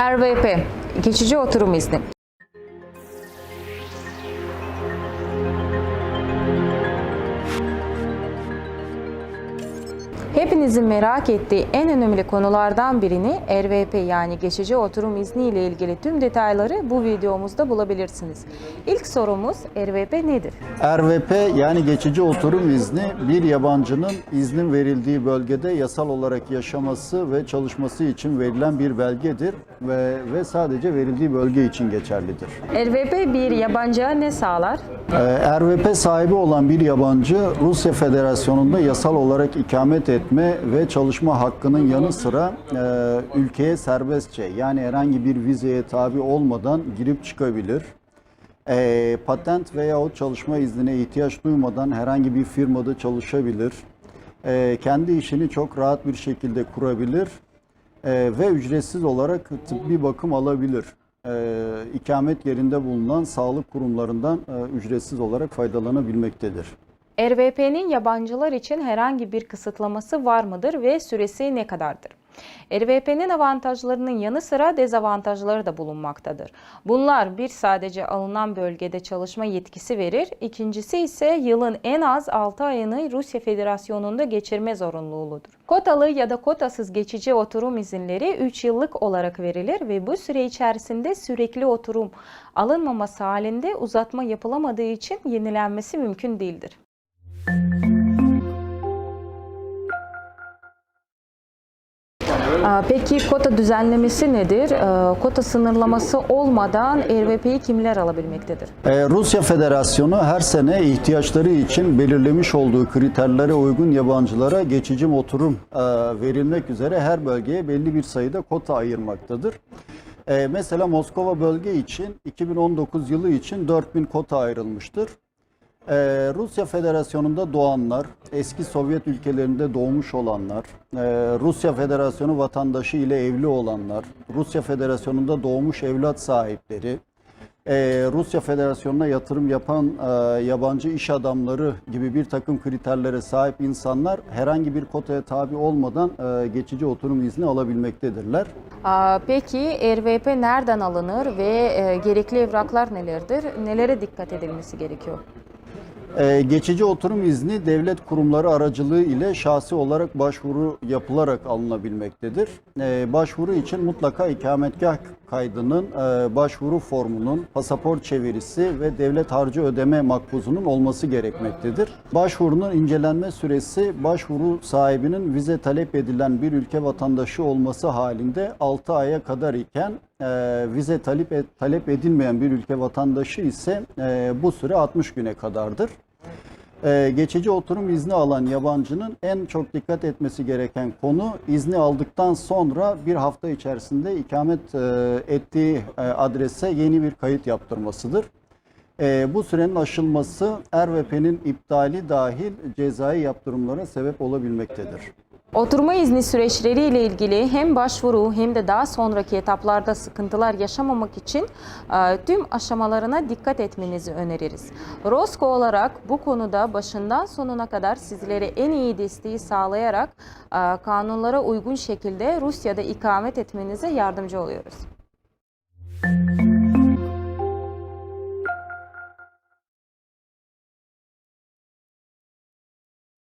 RVP, geçici oturum izni. Hepinizin merak ettiği en önemli konulardan birini RVP yani geçici oturum izni ile ilgili tüm detayları bu videomuzda bulabilirsiniz. İlk sorumuz RVP nedir? RVP yani geçici oturum izni bir yabancının iznin verildiği bölgede yasal olarak yaşaması ve çalışması için verilen bir belgedir ve, ve sadece verildiği bölge için geçerlidir. RVP bir yabancıya ne sağlar? Ee, RVP sahibi olan bir yabancı Rusya Federasyonu'nda yasal olarak ikamet etme ve çalışma hakkının yanı sıra e, ülkeye serbestçe yani herhangi bir vizeye tabi olmadan girip çıkabilir. E, patent veyahut çalışma iznine ihtiyaç duymadan herhangi bir firmada çalışabilir. E, kendi işini çok rahat bir şekilde kurabilir e, ve ücretsiz olarak tıbbi bakım alabilir. E, ikamet yerinde bulunan sağlık kurumlarından e, ücretsiz olarak faydalanabilmektedir. RVP'nin yabancılar için herhangi bir kısıtlaması var mıdır ve süresi ne kadardır? RVP'nin avantajlarının yanı sıra dezavantajları da bulunmaktadır. Bunlar bir sadece alınan bölgede çalışma yetkisi verir, ikincisi ise yılın en az 6 ayını Rusya Federasyonu'nda geçirme zorunluluğudur. Kotalı ya da kotasız geçici oturum izinleri 3 yıllık olarak verilir ve bu süre içerisinde sürekli oturum alınmaması halinde uzatma yapılamadığı için yenilenmesi mümkün değildir. Peki kota düzenlemesi nedir? Ee, Kota sınırlaması olmadan RVP'yi kimler alabilmektedir? Ee, Rusya Federasyonu her sene ihtiyaçları için belirlemiş olduğu kriterlere uygun yabancılara geçici oturum e, verilmek üzere her bölgeye belli bir sayıda kota ayırmaktadır. Ee, Mesela Moskova bölge için 2019 yılı için 4000 kota ayrılmıştır. Ee, Rusya Federasyonu'nda doğanlar, eski Sovyet ülkelerinde doğmuş olanlar, e, Rusya Federasyonu vatandaşı ile evli olanlar, Rusya Federasyonu'nda doğmuş evlat sahipleri, e, Rusya Federasyonu'na yatırım yapan e, yabancı iş adamları gibi bir takım kriterlere sahip insanlar herhangi bir kotaya tabi olmadan e, geçici oturum izni alabilmektedirler. Peki RVP nereden alınır ve e, gerekli evraklar nelerdir? Nelere dikkat edilmesi gerekiyor? Ee, geçici oturum izni devlet kurumları aracılığı ile şahsi olarak başvuru yapılarak alınabilmektedir. Ee, başvuru için mutlaka ikametgah kaydının, e, başvuru formunun, pasaport çevirisi ve devlet harcı ödeme makbuzunun olması gerekmektedir. Başvurunun incelenme süresi başvuru sahibinin vize talep edilen bir ülke vatandaşı olması halinde 6 aya kadar iken e, vize talep, talep edilmeyen bir ülke vatandaşı ise e, bu süre 60 güne kadardır. Ee, geçici oturum izni alan yabancının en çok dikkat etmesi gereken konu izni aldıktan sonra bir hafta içerisinde ikamet e, ettiği e, adrese yeni bir kayıt yaptırmasıdır. E, bu sürenin aşılması RVP'nin iptali dahil cezai yaptırımlara sebep olabilmektedir. Oturma izni süreçleriyle ilgili hem başvuru hem de daha sonraki etaplarda sıkıntılar yaşamamak için e, tüm aşamalarına dikkat etmenizi öneririz. Rosko olarak bu konuda başından sonuna kadar sizlere en iyi desteği sağlayarak e, kanunlara uygun şekilde Rusya'da ikamet etmenize yardımcı oluyoruz.